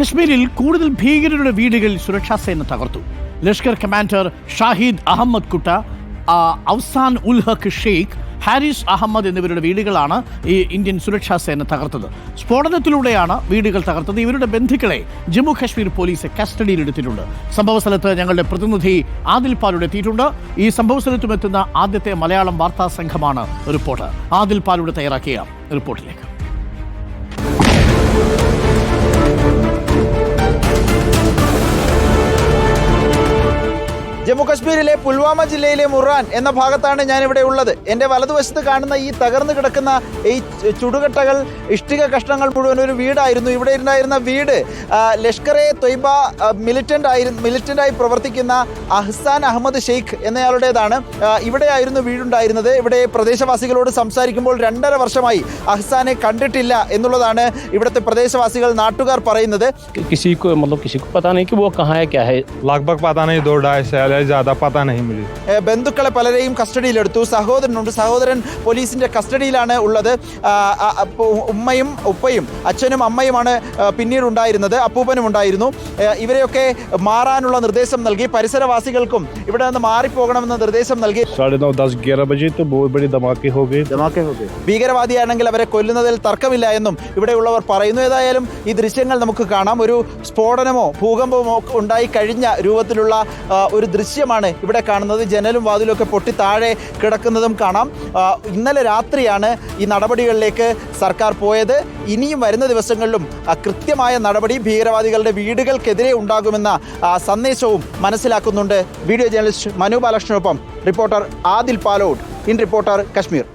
കശ്മീരിൽ കൂടുതൽ ഭീകരരുടെ വീടുകൾ സുരക്ഷാ സേന തകർത്തു. ലഷ്കർ കമാൻഡർ ഷാഹിദ് അഹമ്മദ് കുട്ട ഔസാൻ ഉൽ ഹക്ക് ഷെയ്ഖ് ഹാരിസ് അഹമ്മദ് എന്നിവരുടെ വീടുകളാണ് ഈ ഇന്ത്യൻ സുരക്ഷാ സേന തകർത്തത്. സ്ഫോടനത്തിലൂടെയാണ് വീടുകൾ തകർത്തത്. ഇവരുടെ ബന്ധുക്കളെ ജമ്മു കാശ്മീർ പോലീസ് കസ്റ്റഡിയിലെടുത്തിട്ടുണ്ട് സംഭവ സ്ഥലത്ത് ഞങ്ങളുടെ പ്രതിനിധി ആദിൽ പാലൂടെ എത്തിയിട്ടുണ്ട്. ഈ സംഭവ സ്ഥലത്തുമെത്തുന്ന ആദ്യത്തെ മലയാളം വാർത്താ സംഘമാണ് റിപ്പോർട്ട് ആദിൽ പാലൂടെ തയ്യാറാക്കിയ റിപ്പോർട്ടിലേക്ക്. ജമ്മു കശ്മീരിലെ പുൽവാമ ജില്ലയിലെ മുറാൻ എന്ന ഭാഗത്താണ് ഞാൻ ഇവിടെ ഉള്ളത് എൻ്റെ വലതുവശത്ത് കാണുന്ന ഈ തകർന്നു കിടക്കുന്ന ഈ ചു- ചുടുകട്ടകൾ ഇഷ്ടിക കഷ്ണങ്ങൾ മുഴുവൻ ഒരു വീടായിരുന്നു ഇവിടെ ഉണ്ടായിരുന്ന വീട് ആ, ലഷ്കർ എ തൊയ്ബ മിലിറ്റൻ്റ് ആയിരുന്നു മിലിറ്റൻ്റായി പ്രവർത്തിക്കുന്ന അഹ്സാൻ അഹമ്മദ് ഷെയ്ഖ് എന്നയാളുടേതാണ് ആ, ഇവിടെയായിരുന്നു വീടുണ്ടായിരുന്നത് ഇവിടെ പ്രദേശവാസികളോട് സംസാരിക്കുമ്പോൾ രണ്ടര വർഷമായി അഹ്സാനെ കണ്ടിട്ടില്ല എന്നുള്ളതാണ് ഇവിടുത്തെ പ്രദേശവാസികൾ നാട്ടുകാർ പറയുന്നത് कि किसी को मतलब किसी को पता नहीं कि वो कहाँ है क्या है लगभग पता नहीं दो ढाई साल है ज़्यादा पता नहीं मुझे ഏ, ബന്ധുക്കളെ പലരെയും കസ്റ്റഡിയിലെടുത്തു സഹോദരനുണ്ട് സഹോദരൻ പോലീസിന്റെ കസ്റ്റഡിയിലാണ് ഉള്ളത് ആ, ആ, അപ്പോ ഉമ്മയും ഉപ്പയും അച്ഛനും അമ്മയുമാണ് ആ, പിന്നീട് ഉണ്ടായിരുന്നത് അപ്പൂപ്പനും ഉണ്ടായിരുന്നു ഏ, ഇവരെയൊക്കെ മാറാനുള്ള നിർദ്ദേശം നൽകി പരിസരവാസികൾക്കും ഇവിടെ നിന്ന് മാറിപ്പോകണമെന്ന നിർദ്ദേശം നൽകി साढ़े नौ दस ग्यारह बजे तो बहुत बड़ी धमाके हो गए ഭീകരവാദിയാണെങ്കിൽ അവരെ കൊല്ലുന്നതിൽ തർക്കമില്ല എന്നും ഇവിടെയുള്ളവർ പറയുന്നു ഏതായാലും ഈ ദൃശ്യങ്ങൾ നമുക്ക് കാണാം ഒരു സ്ഫോടനമോ ഭൂകമ്പമോ ഉണ്ടായി കഴിഞ്ഞ രൂപത്തിലുള്ള ആ, ഒരു ദൃശ്യമാണ് ഇവിടെ കാണുന്നത്. ജനലും വാതിലും ഒക്കെ പൊട്ടി താഴെ കിടക്കുന്നതും കാണാം. ഇന്നലെ രാത്രിയാണ് ഈ നടപടികളിലേക്ക് സർക്കാർ പോയത്. ഇനിയും വരുന്ന ദിവസങ്ങളിലും കൃത്യമായ നടപടി ഭീകരവാദികളുടെ വീടുകൾക്കെതിരെ ഉണ്ടാകുമെന്ന സന്ദേശവും മനസ്സിലാക്കുന്നുണ്ട് video journalist Manu ബാലകൃഷ്ണനൊപ്പം reporter Adil Palode in reporter Kashmir.